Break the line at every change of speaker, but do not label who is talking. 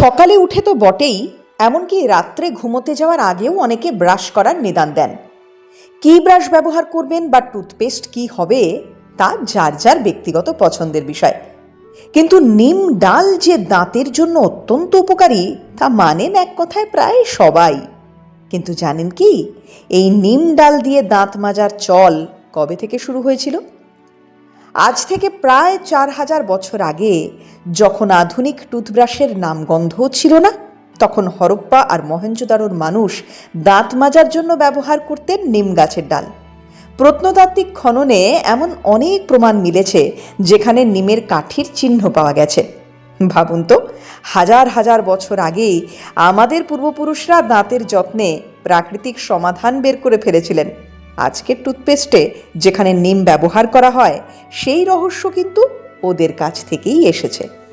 সকালে উঠে তো বটেই, এমনকি রাত্রে ঘুমোতে যাওয়ার আগেও অনেকে ব্রাশ করার নিদান দেন। কী ব্রাশ ব্যবহার করবেন বা টুথপেস্ট কি হবে, তা যার যার ব্যক্তিগত পছন্দের বিষয়। কিন্তু নিম ডাল যে দাঁতের জন্য অত্যন্ত উপকারী, তা মানেন এক কথায় প্রায় সবাই। কিন্তু জানেন কি, এই নিম ডাল দিয়ে দাঁত মাজার চল কবে থেকে শুরু হয়েছিল? আজ থেকে প্রায় চার হাজার বছর আগে, যখন আধুনিক টুথব্রাশের নাম নামগন্ধও ছিল না, তখন হরপ্পা আর মহেঞ্জোদারোর মানুষ দাঁত মাজার জন্য ব্যবহার করতেন নিম গাছের ডাল। প্রত্নতাত্ত্বিক খননে এমন অনেক প্রমাণ মিলেছে, যেখানে নিমের কাঠির চিহ্ন পাওয়া গেছে। ভাবুন তো, হাজার হাজার বছর আগেই আমাদের পূর্বপুরুষরা দাঁতের যত্নে প্রাকৃতিক সমাধান বের করে ফেলেছিলেন। আজকের টুথপেস্টে যেখানে নিম ব্যবহার করা হয় সেই রহস্য কিন্তু ওদের কাছ থেকেই এসেছে।